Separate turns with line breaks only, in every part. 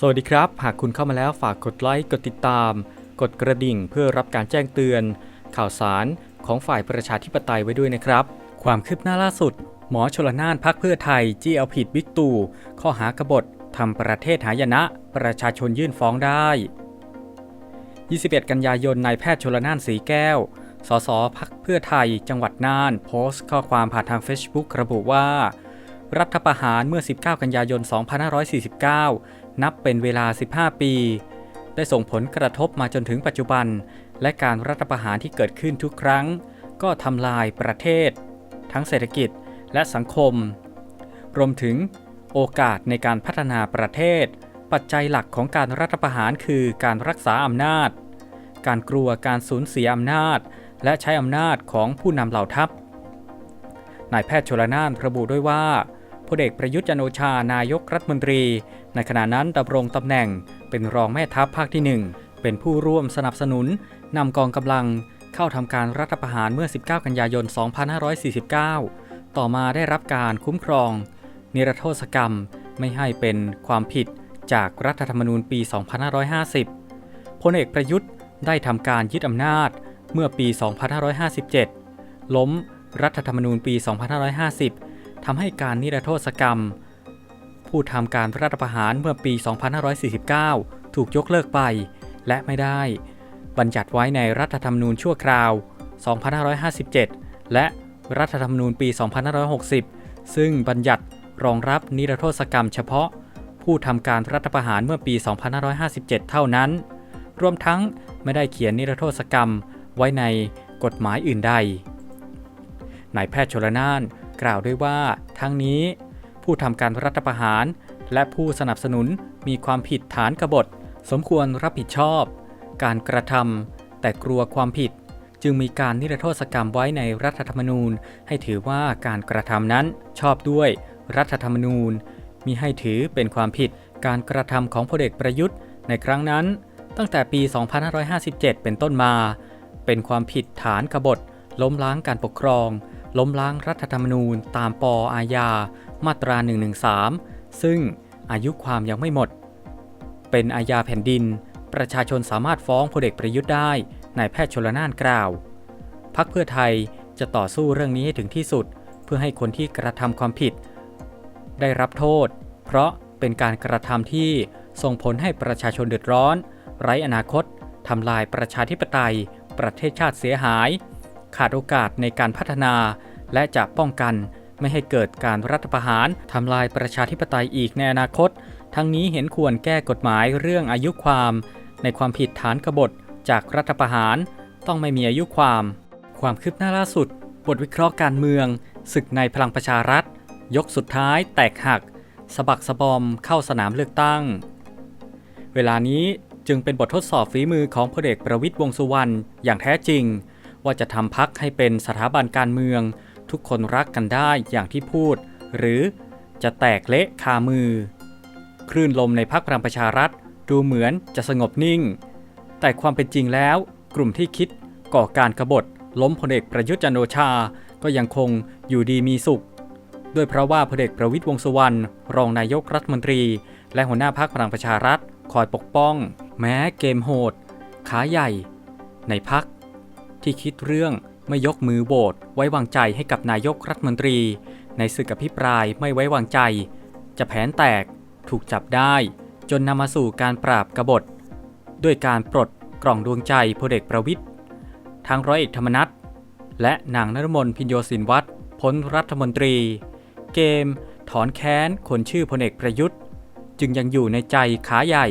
สวัสดีครับ หากคุณเข้ามาแล้วฝากกดไลค์ กดติดตาม กดกระดิ่งเพื่อรับการแจ้งเตือน ข่าวสารของฝ่ายประชาธิปไตยไว้ด้วยนะครับ ความคืบหน้าล่าสุด หมอชลนานพักเพื่อไทยจี้เอาผิดบิ๊กตู่ข้อหากบฏทำประเทศหายนะ ประชาชนยื่นฟ้องได้ 21 กันยายนนายแพทย์ชลนานสีแก้ว สสพักเพื่อไทยจังหวัดน่าน โพสต์ข้อความผ่านทาง Facebook ระบุว่า รัฐประหารเมื่อ 19 กันยายน 2549 นับเป็นเวลา 15 ปี ได้ส่งผลกระทบมาจนถึงปัจจุบัน และการรัฐประหารที่เกิดขึ้นทุกครั้ง ก็ทำลายประเทศ ทั้งเศรษฐกิจและสังคม รวมถึงโอกาสในการพัฒนาประเทศ ปัจจัยหลักของการรัฐประหารคือการรักษาอำนาจ การกลัวการสูญเสียอำนาจ และใช้อำนาจของผู้นำเหล่าทัพนายแพทย์ชลนานระบุด้วยว่า พลเอกประยุทธ์จันโอชานายกรัฐมนตรี ในขณะนั้นดำรงตำแหน่งเป็นรองแม่ทัพภาคที่ 1 เป็นผู้ร่วมสนับสนุนนำกองกำลังเข้าทำการรัฐประหารเมื่อ 19 กันยายน 2549 ต่อมาได้รับการคุ้มครอง นิรโทษกรรมไม่ให้เป็นความผิดจากรัฐธรรมนูญปี 2550 พลเอกประยุทธ์ได้ทำการยึดอำนาจเมื่อปี 2557 ล้มรัฐธรรมนูญปี 2550 ทำให้การนิรโทษกรรม ผู้ทำการรัฐประหารเมื่อปี 2549 ถูกยกเลิกไป และไม่ได้ บัญญัติไว้ในรัฐธรรมนูญชั่วคราว 2557 และรัฐธรรมนูญปี 2560 ซึ่งบัญญัติรองรับนิรโทษกรรมเฉพาะ ผู้ทำการรัฐประหารเมื่อปี 2557 เท่านั้น รวมทั้งไม่ได้เขียนนิรโทษกรรมไว้ในกฎหมายอื่นใดนายแพทย์ชลนาน กล่าวด้วยว่าทั้งนี้ ผู้ทำการรัฐประหาร และผู้สนับสนุนมีความผิดฐานกบฏ สมควรรับผิดชอบ การกระทำแต่กลัวความผิด จึงมีการนิรโทษกรรมไว้ในรัฐธรรมนูญ ให้ถือว่าการกระทำนั้นชอบด้วยรัฐธรรมนูญ มีให้ถือเป็นความผิดการกระทำของพลเอกประยุทธ์ในครั้งนั้น ตั้งแต่ปี 2557 เป็นต้นมา เป็นความผิดฐานกบฏล้มล้างการปกครอง ล้มล้างรัฐธรรมนูญตามปออาญา มาตรา 113 ซึ่งอายุความยังไม่หมด เป็นอาญาแผ่นดิน ประชาชนสามารถฟ้องพลเอกประยุทธ์ได้นายแพทย์ชลนานกล่าวพักเพื่อไทยจะต่อสู้เรื่องนี้ให้ถึงที่สุด เพื่อให้คนที่กระทำความผิด ได้รับโทษ เพราะเป็นการกระทำที่ส่งผลให้ประชาชนเดือดร้อน ไร้อนาคตทำลายประชาธิปไตย ประเทศชาติเสียหาย ขาดโอกาสในการพัฒนา และจะป้องกันไม่ให้เกิดการรัฐประหารทำลายประชาธิปไตยอีกในอนาคต ทั้งนี้เห็นควรแก้กฎหมายเรื่องอายุความ ในความผิดฐานกบฏจากรัฐประหาร ต้องไม่มีอายุความ ความคืบหน้าล่าสุด บทวิเคราะห์การเมือง ศึกในพลังประชารัฐ ยกสุดท้ายแตกหักสะบักสะบอมเข้าสนามเลือกตั้ง เวลานี้จึงเป็นบททดสอบฝีมือของพลเอกประวิตยวงสุวรรณอย่างแท้จริง ว่าจะทำพักให้เป็นสถาบันการเมือง ทุกคนรักกันได้อย่างที่พูด หรือจะแตกเละคามือ คลื่นลมในพักพลังประชารัฐดูเหมือนจะสงบนิ่ง แต่ความเป็นจริงแล้ว กลุ่มที่คิดก่อการกรบฏล้มพลเอกประยุทธ์จันโอชา ก็ยังคงอยู่ดีมีสุข ด้วยเพราะว่าพลเอกประวิตยวงสุวรรณรองนายกรัฐมนตรี และหัวหน้าพักพลังประชารัฐคอยปกป้อง แม้เกมโหด ขาใหญ่ ในพัก ที่คิดเรื่องไม่ยกมือโหวตไว้วางใจให้กับนายกรัฐมนตรี ในศึกอภิปรายไม่ไว้วางใจ จะแผนแตกถูกจับได้ จนนำมาสู่การปราบกบฏ ด้วยการปลดกล่องดวงใจพลเอกประวิทย์ทั้งร้อยเอกธรรมนัฐและนางนรมนพินโยสินวัตรพ้นรัฐมนตรี เกม ถอนแค้นคนชื่อพลเอกประยุทธ์ จึงยังอยู่ในใจขาใหญ่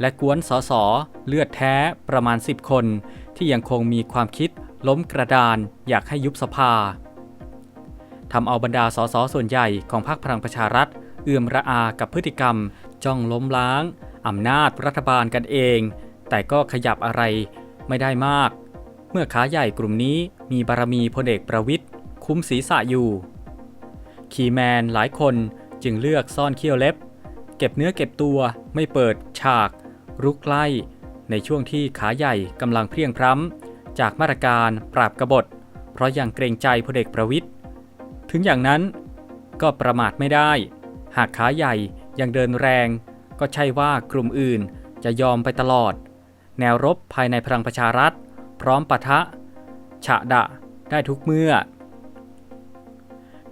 และกวนสอสอเลือดแท้ประมาณ 10 คน ที่ยังคงมีความคิดล้มกระดานอยากให้ยุบสภาทำเอาบรรดาสสส่วนใหญ่ของพรรคพลังประชารัฐ เอื่อมระอากับพฤติกรรม จ้องล้มล้างอำนาจรัฐบาลกันเอง แต่ก็ขยับอะไรไม่ได้มาก เมื่อขาใหญ่กลุ่มนี้มีบารมีพลเอกประวิทย์คุ้มศีรษะอยู่ คีแมนหลายคนจึงเลือกซ่อนเขี้ยวเล็บ เก็บเนื้อเก็บตัวไม่เปิดฉาก รุกไล่ ในช่วงที่ขาใหญ่กำลังเพลียงพร้ำ จากมาตรการปราบกบฏ เพราะยังเกรงใจพลเอกประวิทย์ถึงอย่างนั้นก็ประมาทไม่ได้ หากขาใหญ่ยังเดินแรง ก็ใช่ว่ากลุ่มอื่นจะยอมไปตลอด แนวรบภายในพลังประชารัฐ พร้อมปะทะ ฉะดะได้ทุกเมื่อ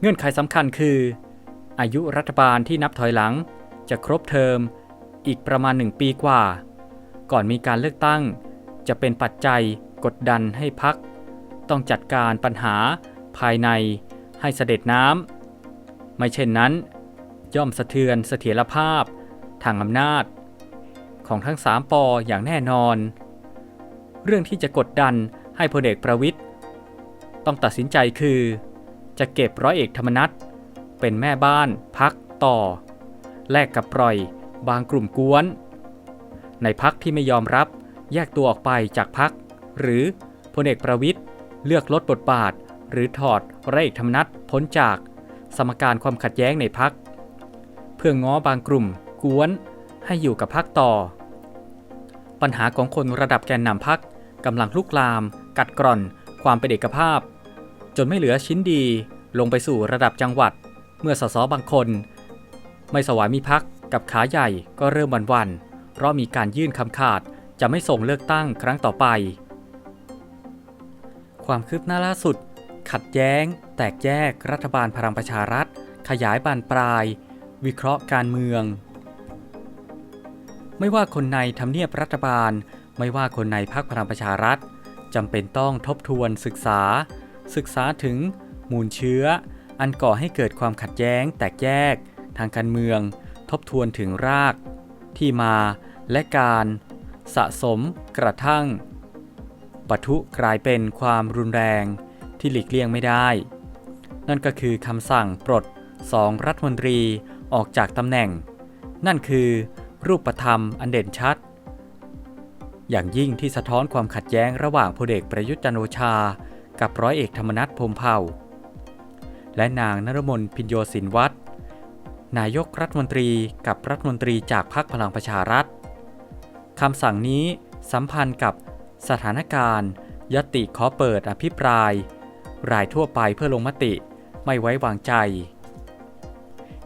เงื่อนไขสำคัญคือ อายุรัฐบาลที่นับถอยหลังจะครบเทอม อีกประมาณหนึ่งปีกว่า ก่อนมีการเลือกตั้ง จะเป็นปัจจัยกดดันให้พัก ต้องจัดการปัญหาภายในให้เสด็จน้ำไม่เช่นนั้น ย่อมสะเทือนเสถียรภาพทางอำนาจ ของทั้งสามปออย่างแน่นอน เรื่องที่จะกดดันให้พลเอกประวิทย์ต้องตัดสินใจคือ จะเก็บร้อยเอกธรรมนัฐเป็นแม่บ้านพักต่อ แลกกับปล่อยบางกลุ่มกวน ในพักที่ไม่ยอมรับ แยกตัวออกไปจากพัก หรือพลเอกประวิทย์เลือกลดบทบาท หรือถอดร้อยเอกธรรมนัฐพ้นจาก สมการความขัดแย้งในพัก เพื่อง้อบางกลุ่ม กวนให้อยู่กับพักต่อ ปัญหาของคนระดับแกนนำพักกำลังลุกลาม กัดกร่อน ความเป็นเอกภาพ จนไม่เหลือชิ้นดีลงไปสู่ระดับจังหวัด เมื่อสสบางคน ไม่สวามีพักกับขาใหญ่ก็เริ่มวันๆ เพราะมีการยื่นคำขาดจะไม่ส่งเลือกตั้งครั้งต่อไป ความคืบหน้าล่าสุด ขัดแย้ง แตกแยกรัฐบาลพลังประชารัฐ ขยายบานปลาย วิเคราะห์การเมือง ไม่ว่าคนในทำเนียบรัฐบาล ไม่ว่าคนในพรรคพลังประชารัฐจำเป็นต้องทบทวนศึกษา ศึกษาถึงมูลเชื้อ อันก่อให้เกิดความขัดแย้ง แตกแยก ทางการเมือง ทบทวนถึงราก ที่มา และการสะสมกระทั่งปะทุกลายเป็นความรุนแรงที่หลีกเลี่ยงไม่ได้ นั่นก็คือคำสั่งปลดสองรัฐมนตรีออกจากตำแหน่ง นั่นคือรูปธรรมอันเด่นชัด อย่างยิ่งที่สะท้อนความขัดแย้งระหว่างพลเอกประยุทธ์จันโอชา กับร้อยเอกธรรมนัฐพรมเผ่า และนางนรมนพินโยสินวัตรนายกรัฐมนตรีกับรัฐมนตรีจากพรรคพลังประชารัฐ คำสั่งนี้สัมพันธ์กับสถานการณ์ ยติขอเปิดอภิปราย รายทั่วไปเพื่อลงมติไม่ไว้วางใจ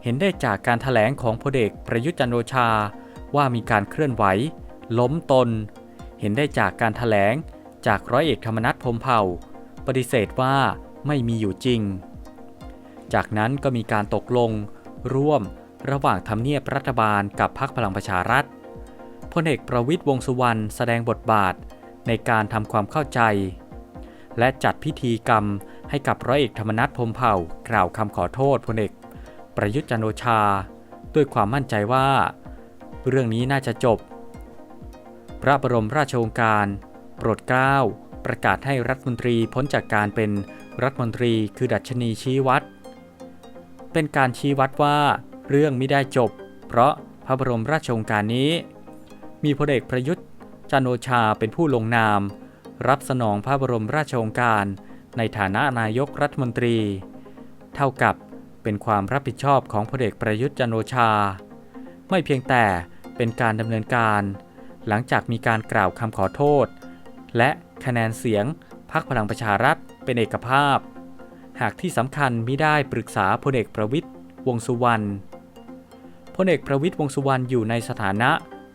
เห็นได้จากการถแถลงของพลเอกประยุทธ์จันทร์โอชาว่ามีการเคลื่อนไหว ล้มตน เห็นได้จากการถแถลงจากร้อยเอกธรรมนัฐพรมเผ่า ปฏิเสธว่าไม่มีอยู่จริง จากนั้นก็มีการตกลง ร่วมระหว่างทำเนียบรัฐบาลกับพรรคพลังประชารัฐ พลเอกประวิทย์วงษ์สุวรรณแสดงบทบาทในการทำความเข้าใจ และจัดพิธีกรรมให้กับร้อยเอกธรรมนัฐพรมเผ่ากล่าวคำขอโทษพลเอกประยุทธ์จันโอชา ด้วยความมั่นใจว่า เรื่องนี้น่าจะจบ พระบรมราชโองการ โปรดเกล้า ประกาศให้รัฐมนตรีพ้นจากการเป็นรัฐมนตรีคือดัชนีชี้วัด เป็นการชี้วัดว่า เรื่องไม่ได้จบ เพราะพระบรมราชโองการนี้ มีพลเอกประยุทธ์จันโอชาเป็นผู้ลงนาม รับสนองพระบรมราชโองการ ในฐานะนายกรัฐมนตรี เท่ากับเป็นความรับผิดชอบของพลเอกประยุทธ์จันโอชา ไม่เพียงแต่เป็นการดำเนินการ หลังจากมีการกล่าวคำขอโทษ และคะแนนเสียงพรรคพลังประชารัฐเป็นเอกภาพ หากที่สำคัญมิได้ปรึกษาพลเอกประวิทย์วงสุวรรณพลเอกประวิทย์วงสุวรรณอยู่ในสถานะ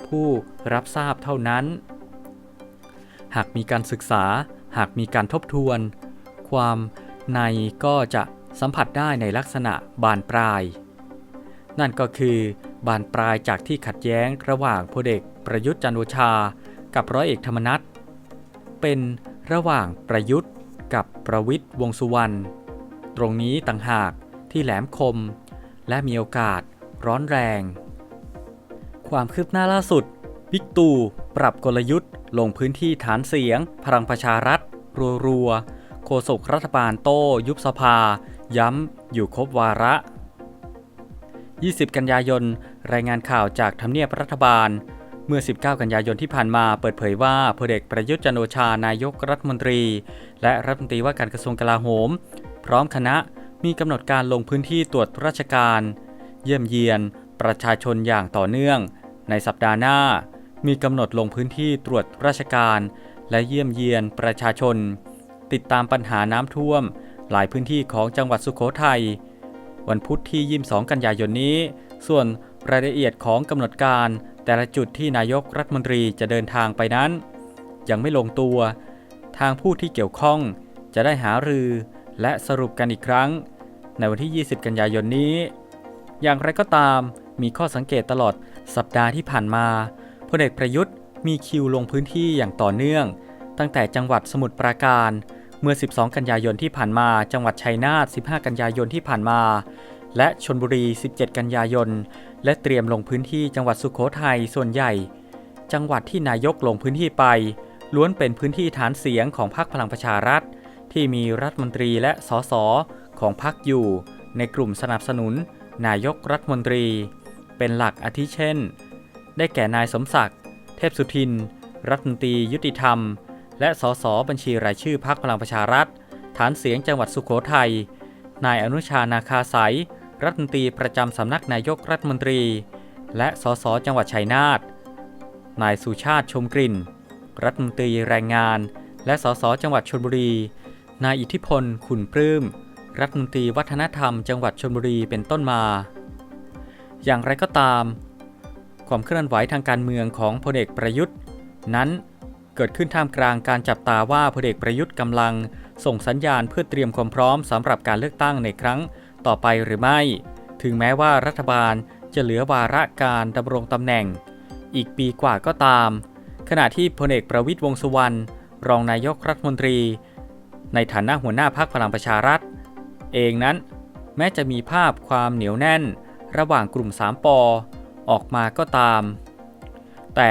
ผู้รับทราบเท่านั้น หากมีการศึกษา หากมีการทบทวน ความในก็จะสัมผัสได้ในลักษณะบานปลาย นั่นก็คือบานปลายจากที่ขัดแย้งระหว่างพลเอกประยุทธ์จันโอชา กับร้อยเอกธรรมนัฐเป็นระหว่างประยุทธ์กับประวิทย์วงสุวรรณตรงนี้ต่างหากที่แหลมคม และมีโอกาสร้อนแรง ความคืบหน้าล่าสุดบิ๊กตู่ปรับกลยุทธ์ ลงพื้นที่ฐานเสียง พลังประชารัฐ รัวๆโฆษกรัฐบาลโต้ ยุบสภา ย้ำ อยู่ครบวาระ 20 กันยายน รายงานข่าวจากทำเนียบรัฐบาล เมื่อ 19 กันยายนที่ผ่านมาเปิดเผยว่าพลเอกประยุทธ์จันทร์โอชานายกรัฐมนตรี และรัฐมนตรีว่าการกระทรวงกลาโหม พร้อมคณะมีกำหนดการลงพื้นที่ตรวจราชการ เยี่ยมเยียน ประชาชนอย่างต่อเนื่อง ในสัปดาห์หน้า มีกำหนดลงพื้นที่ตรวจราชการ และเยี่ยมเยียนประชาชน ติดตามปัญหาน้ำท่วม หลายพื้นที่ของจังหวัดสุโขทัยวันพุธที่ 22 กันยายนนี้ ส่วนรายละเอียดของกำหนดการแต่ละจุดที่นายกรัฐมนตรีจะเดินทางไปนั้น ยังไม่ลงตัว ทางผู้ที่เกี่ยวข้องจะได้หารือและสรุปกันอีกครั้ง ในวันที่ 20 กันยายนนี้ อย่างไรก็ตาม มีข้อสังเกตตลอดสัปดาห์ที่ผ่านมาพลเอกประยุทธ์มีคิวลงพื้นที่อย่างต่อเนื่อง ตั้งแต่จังหวัดสมุทรปราการ เมื่อ 12 กันยายนที่ผ่านมา จังหวัดชัยนาท 15 กันยายนที่ผ่านมา และชนบุรี 17 กันยายน และเตรียมลงพื้นที่จังหวัดสุขโขทัยส่วนใหญ่ จังหวัดที่นายกลงพื้นที่ไป ล้วนเป็นพื้นที่ฐานเสียงของพรรคพลังประชารัฐ ที่มีรัฐมนตรีและสสของพรรคอยู่ ในกลุ่มสนับสนุน นายกรัฐมนตรี เป็นหลักอาทิเช่น ได้แก่นายสมศักดิ์ เทพสุทิน รัฐมนตรียุติธรรม และสสบัญชีรายชื่อพรรคพลังประชารัฐ ฐานเสียงจังหวัดสุขโขทัย นายอนุชานาคาสายรัฐมนตรีประจำสำนักนายกรัฐมนตรี และสสจังหวัดชัยนาท นายสุชาติชมกลิ่น รัฐมนตรีแรงงาน และสสจังหวัดชลบุรี นายอิทธิพล ขุนปลื้ม รัฐมนตรีวัฒนธรรมจังหวัดชลบุรีเป็นต้นมา อย่างไรก็ตาม ความเคลื่อนไหวทางการเมืองของพลเอกประยุทธ์ นั้นเกิดขึ้นท่ามกลางการจับตาว่าพลเอกประยุทธ์กำลัง ส่งสัญญาณเพื่อเตรียมความพร้อมสำหรับการเลือกตั้งในครั้งต่อไปหรือไม่ ถึงแม้ว่ารัฐบาลจะเหลือวาระการดำรงตำแหน่ง อีกปีกว่าก็ตาม ขณะที่พลเอกประวิตยวงสุวรรณรองนายกรัฐมนตรี ในฐานะหัวหน้าพรรคพลังประชารัฐ เองนั้น แม้จะมีภาพความเหนียวแน่น ระหว่างกลุ่ม 3ปอออกมาก็ตาม แต่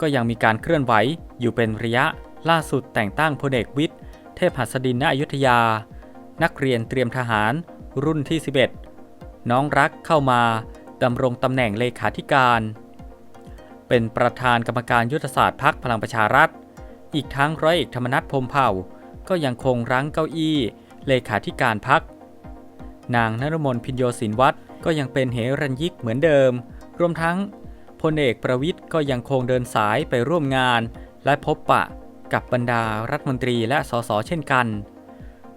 ก็ยังมีการเคลื่อนไหวอยู่เป็นระยะล่าสุดแต่งตั้งพลเอกวิทย์ เทพหัสดินณอยุธยา นักเรียนเตรียมทหารรุ่นที่ 11 น้องรักเข้ามาดำรงตำแหน่งเลขาธิการ เป็นประธานกรรมการยุทธศาสตร์พักพลังประชารัฐ อีกทั้งร้อยเอกธรรมนัฐพมเผ่า ก็ยังคงรั้งเก้าอี้เลขาธิการพัก นางนรมนพินโยสินวัตร ก็ยังเป็นเหรัญยิกเหมือนเดิม รวมทั้งพลเอกประวิทย์ก็ยังคงเดินสายไปร่วมงาน และพบปะกับบรรดารัฐมนตรีและสสเช่นกัน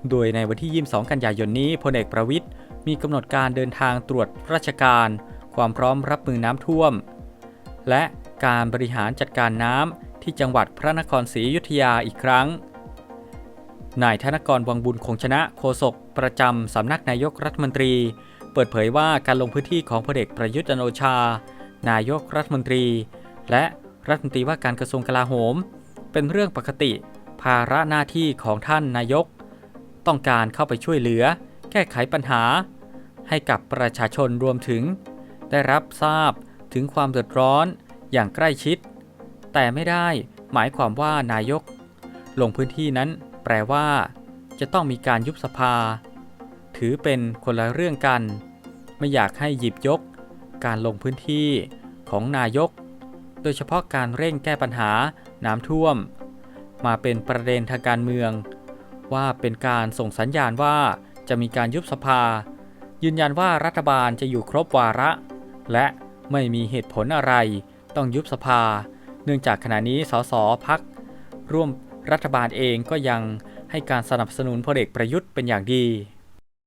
โดยในวันที่ 22 กันยายนนี้พลเอกประวิทย์มีกำหนดการเดินทางตรวจราชการ ความพร้อมรับมือน้ำท่วม และการบริหารจัดการน้ำที่จังหวัดพระนครศรีอยุธยาอีกครั้ง นายธนกรวังบุญคงชนะโฆษกประจำสำนักนายกรัฐมนตรี เปิดเผยว่าการลงพื้นที่ของพลเอกประยุทธ์จันโอชา นายกรัฐมนตรี และรัฐมนตรีว่าการกระทรวงกลาโหม เป็นเรื่องปกติ ภาระหน้าที่ของท่านนายก ต้องการเข้าไปช่วยเหลือ แก้ไขปัญหา ให้กับประชาชนรวมถึง ได้รับทราบถึงความเดือดร้อนอย่างใกล้ชิด แต่ไม่ได้หมายความว่านายก ลงพื้นที่นั้นแปลว่า จะต้องมีการยุบสภา ถือเป็นคนละเรื่องกัน ไม่อยากให้หยิบยก การลงพื้นที่ของนายก โดยเฉพาะการเร่งแก้ปัญหาน้ำท่วม มาเป็นประเด็นทางการเมือง ว่าเป็นการส่งสัญญาณว่าจะมีการยุบสภา ยืนยันว่ารัฐบาลจะอยู่ครบวาระ และไม่มีเหตุผลอะไร ต้องยุบสภา เนื่องจากขณะนี้สสพัก ร่วมรัฐบาลเองก็ยังให้การสนับสนุนพลเอกประยุทธ์เป็นอย่างดี